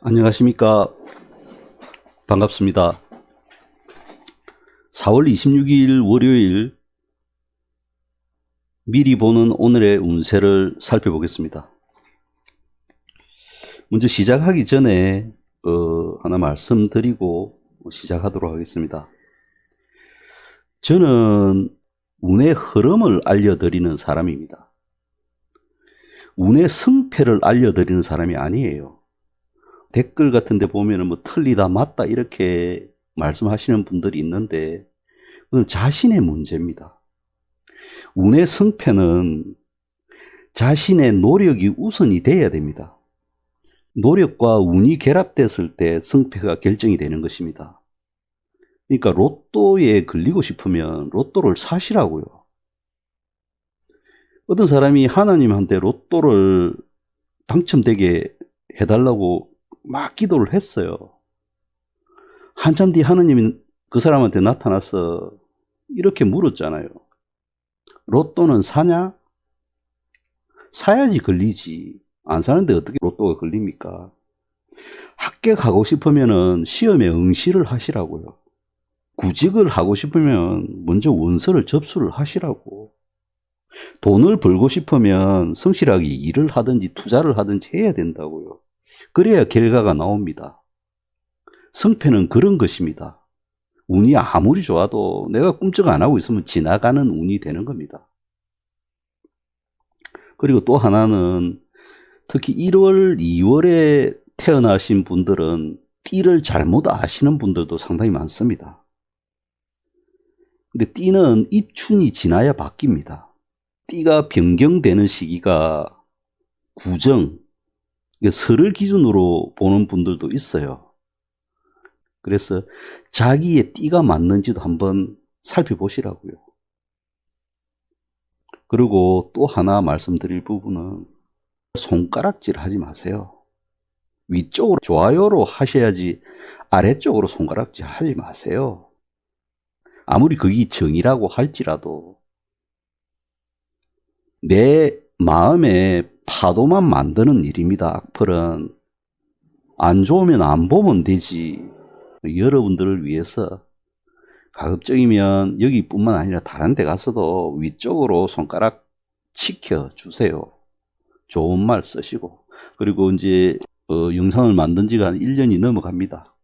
안녕하십니까. 반갑습니다. 4월 26일 월요일 미리 보는 오늘의 운세를 살펴보겠습니다. 먼저 시작하기 전에 어, 하나 말씀드리고 시작하도록 하겠습니다. 저는 운의 흐름을 알려드리는 사람입니다. 운의 승패를 알려드리는 사람이 아니에요. 댓글 같은 데 보면은 뭐 틀리다 맞다 이렇게 말씀하시는 분들이 있는데 그건 자신의 문제입니다. 운의 승패는 자신의 노력이 우선이 돼야 됩니다. 노력과 운이 결합됐을 때 승패가 결정이 되는 것입니다. 그러니까 로또에 걸리고 싶으면 로또를 사시라고요. 어떤 사람이 하나님한테 로또를 당첨되게 해달라고 막 기도를 했어요. 한참 뒤 하나님이 그 사람한테 나타나서 이렇게 물었잖아요. 로또는 사냐? 사야지 걸리지. 안 사는데 어떻게 로또가 걸립니까? 합격하고 싶으면은 시험에 응시를 하시라고요. 구직을 하고 싶으면 먼저 원서를 접수를 하시라고. 돈을 벌고 싶으면 성실하게 일을 하든지 투자를 하든지 해야 된다고요. 그래야 결과가 나옵니다. 성패는 그런 것입니다. 운이 아무리 좋아도 내가 꿈쩍 안 하고 있으면 지나가는 운이 되는 겁니다. 그리고 또 하나는 특히 1월, 2월에 태어나신 분들은 띠를 잘못 아시는 분들도 상당히 많습니다. 근데 띠는 입춘이 지나야 바뀝니다. 띠가 변경되는 시기가 구정, 설을 기준으로 보는 분들도 있어요. 그래서 자기의 띠가 맞는지도 한번 살펴보시라고요. 그리고 또 하나 말씀드릴 부분은 손가락질 하지 마세요. 위쪽으로 좋아요로 하셔야지 아래쪽으로 손가락질 하지 마세요. 아무리 그게 정이라고 할지라도 내 마음에 파도만 만드는 일입니다. 악플은 안 좋으면 안 보면 되지. 여러분들을 위해서 가급적이면 여기뿐만 아니라 다른 데 가서도 위쪽으로 손가락 치켜 주세요. 좋은 말 쓰시고 그리고 이제 어, 영상을 만든 지가 한 1년이 넘어갑니다.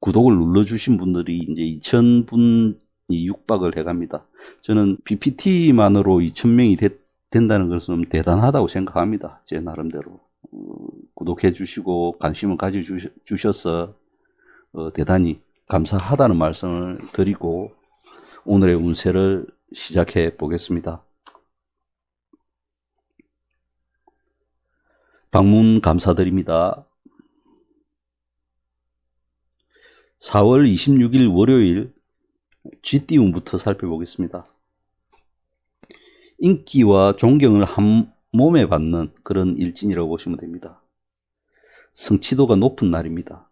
구독을 눌러주신 분들이 이제 2,000분이 육박을 해갑니다. 저는 PPT만으로 2,000명이 됐, 된다는 것은 대단하다고 생각합니다. 제 나름대로. 어, 구독해 주시고 관심을 가져 주셔서 어, 대단히 감사하다는 말씀을 드리고 오늘의 운세를 시작해 보겠습니다. 방문 감사드립니다. 4월 26일 월요일 쥐띠운부터 살펴보겠습니다. 인기와 존경을 한 몸에 받는 그런 일진이라고 보시면 됩니다. 성취도가 높은 날입니다.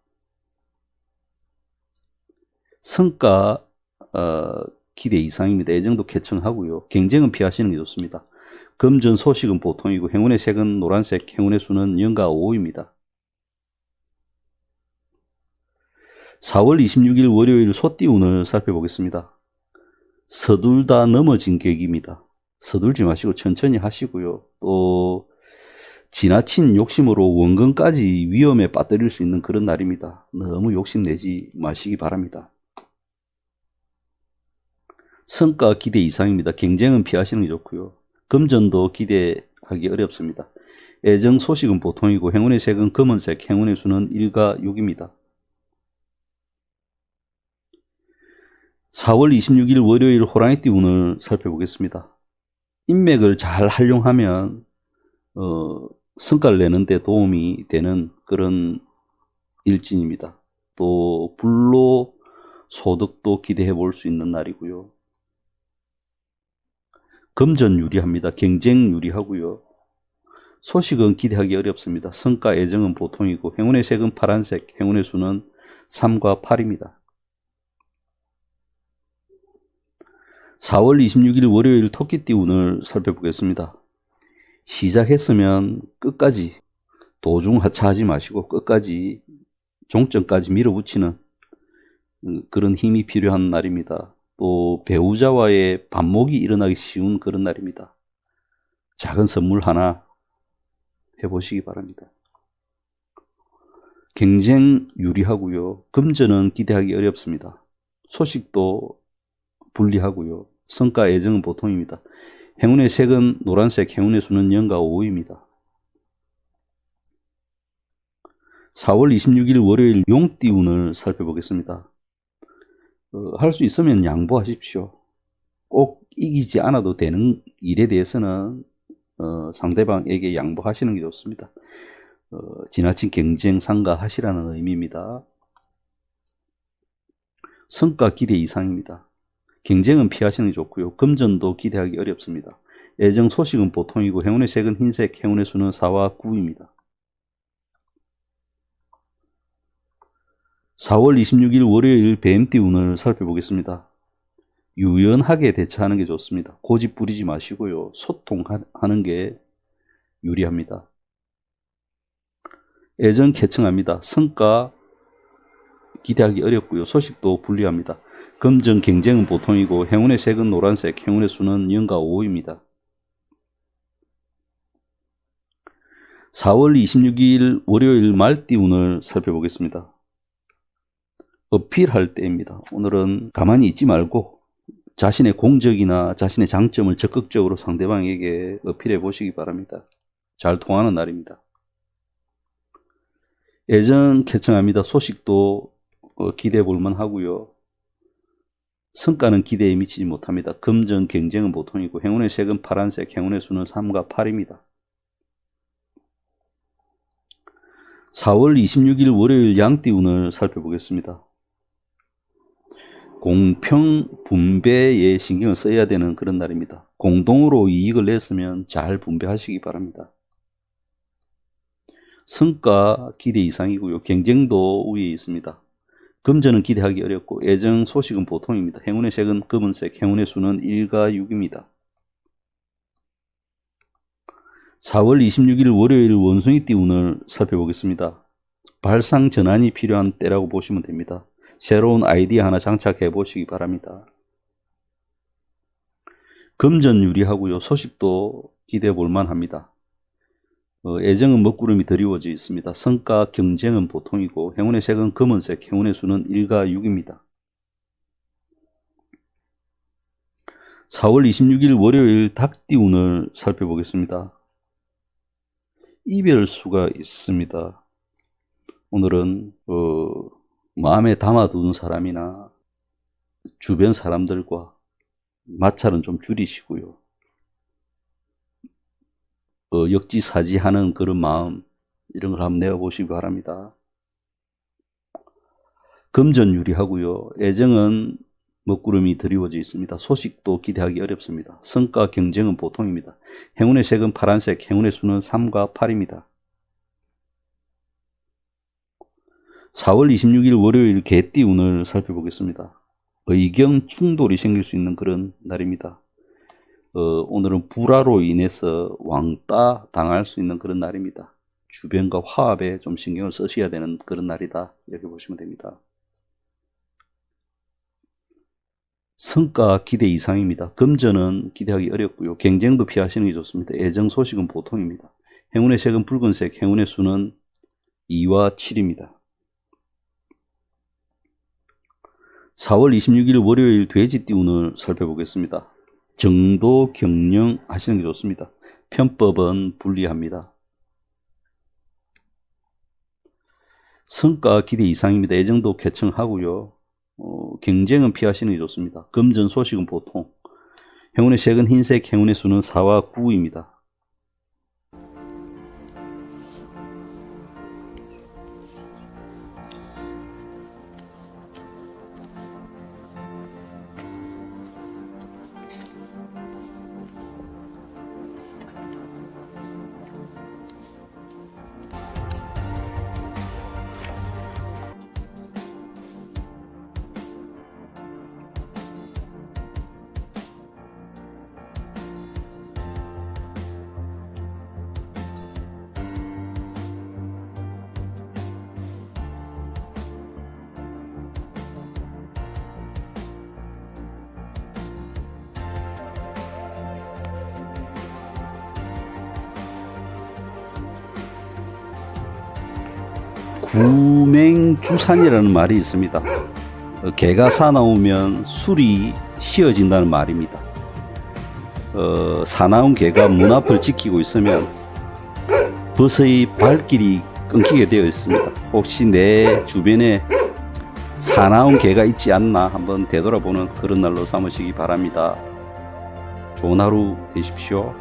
성과 어, 기대 이상입니다. 애정도 개청하고요. 경쟁은 피하시는 게 좋습니다. 금전 소식은 보통이고 행운의 색은 노란색, 행운의 수는 연가 5입니다. 4월 26일 월요일 소띠운을 살펴보겠습니다. 서둘다 넘어진 격입니다. 서둘지 마시고 천천히 하시고요. 또 지나친 욕심으로 원근까지 위험에 빠뜨릴 수 있는 그런 날입니다. 너무 욕심내지 마시기 바랍니다. 성과 기대 이상입니다. 경쟁은 피하시는 게 좋고요. 금전도 기대하기 어렵습니다. 애정 소식은 보통이고 행운의 색은 검은색, 행운의 수는 1과 6입니다. 4월 26일 월요일 호랑이띠 운을 살펴보겠습니다. 인맥을 잘 활용하면 어, 성과를 내는데 도움이 되는 그런 일진입니다. 또 불로 소득도 기대해 볼 수 있는 날이고요. 금전 유리합니다. 경쟁 유리하고요. 소식은 기대하기 어렵습니다. 성과 애정은 보통이고 행운의 색은 파란색, 행운의 수는 3과 8입니다. 4월 26일 월요일 토끼띠 운을 살펴보겠습니다. 시작했으면 끝까지 도중 하차하지 마시고 끝까지 종점까지 밀어붙이는 음, 그런 힘이 필요한 날입니다. 또 배우자와의 반목이 일어나기 쉬운 그런 날입니다. 작은 선물 하나 해보시기 바랍니다. 경쟁 유리하고요. 금전은 기대하기 어렵습니다. 소식도 불리하고요. 성과 애정은 보통입니다. 행운의 색은 노란색, 행운의 수는 영과 5입니다. 4월 26일 월요일 용띠운을 살펴보겠습니다. 어, 할수 있으면 양보하십시오. 꼭 이기지 않아도 되는 일에 대해서는 어, 상대방에게 양보하시는 게 좋습니다. 어, 지나친 경쟁 상가하시라는 의미입니다. 성과 기대 이상입니다. 경쟁은 피하시는 게 좋고요. 금전도 기대하기 어렵습니다. 애정 소식은 보통이고 행운의 색은 흰색, 행운의 수는 4와 9입니다. 4월 26일 월요일 뱀띠 운을 살펴보겠습니다. 유연하게 대처하는 게 좋습니다. 고집 부리지 마시고요. 소통하는 게 유리합니다. 애정 개청합니다. 성과 기대하기 어렵고요. 소식도 불리합니다. 금전 경쟁은 보통이고 행운의 색은 노란색, 행운의 수는 0과 5입니다. 4월 26일 월요일 말띠 운을 살펴보겠습니다. 어필할 때입니다. 오늘은 가만히 있지 말고 자신의 공적이나 자신의 장점을 적극적으로 상대방에게 어필해 보시기 바랍니다. 잘 통하는 날입니다. 애정 개청합니다. 소식도 어, 기대해 볼만 하고요. 성과는 기대에 미치지 못합니다. 금전 경쟁은 보통이고 행운의 색은 파란색, 행운의 수는 3과 8입니다. 4월 26일 월요일 양띠운을 살펴보겠습니다. 공평 분배에 신경을 써야 되는 그런 날입니다. 공동으로 이익을 냈으면 잘 분배하시기 바랍니다. 성과 기대 이상이고요. 경쟁도 위에 있습니다. 금전은 기대하기 어렵고 애정 소식은 보통입니다. 행운의 색은 검은색, 행운의 수는 1과 6입니다. 4월 26일 월요일 원숭이 띠운을 살펴보겠습니다. 발상 전환이 필요한 때라고 보시면 됩니다. 새로운 아이디어 하나 장착해 보시기 바랍니다. 금전 유리하고요. 소식도 기대해 볼만 합니다. 어, 애정은 먹구름이 드리워져 있습니다. 성과 경쟁은 보통이고 행운의 색은 검은색, 행운의 수는 1과 6입니다. 4월 26일 월요일 닭띠운을 살펴보겠습니다. 이별수가 있습니다. 오늘은 어, 마음에 담아두는 사람이나 주변 사람들과 마찰은 좀 줄이시고요. 어, 역지사지하는 그런 마음 이런 걸 한번 내어보시기 바랍니다. 금전 유리하고요. 애정은 먹구름이 드리워져 있습니다. 소식도 기대하기 어렵습니다. 성과 경쟁은 보통입니다. 행운의 색은 파란색, 행운의 수는 3과 8입니다. 4월 26일 월요일 개띠 운을 살펴보겠습니다. 의견 충돌이 생길 수 있는 그런 날입니다. 어, 오늘은 불화로 인해서 왕따 당할 수 있는 그런 날입니다. 주변과 화합에 좀 신경을 쓰셔야 되는 그런 날이다. 이렇게 보시면 됩니다. 성과 기대 이상입니다. 금전은 기대하기 어렵고요. 경쟁도 피하시는 게 좋습니다. 애정 소식은 보통입니다. 행운의 색은 붉은색, 행운의 수는 2와 7입니다. 4월 26일 월요일 돼지띠 운을 살펴보겠습니다. 정도 경영 하시는 게 좋습니다. 편법은 불리합니다. 성과 기대 이상입니다. 애정도 개청하고요. 어, 경쟁은 피하시는 게 좋습니다. 금전 소식은 보통. 행운의 색은 흰색, 행운의 수는 4와 9입니다. 구맹주산이라는 말이 있습니다. 어, 개가 사나우면 술이 씌어진다는 말입니다. 어, 사나운 개가 문 앞을 지키고 있으면 버스의 발길이 끊기게 되어 있습니다. 혹시 내 주변에 사나운 개가 있지 않나 한번 되돌아보는 그런 날로 삼으시기 바랍니다. 좋은 하루 되십시오.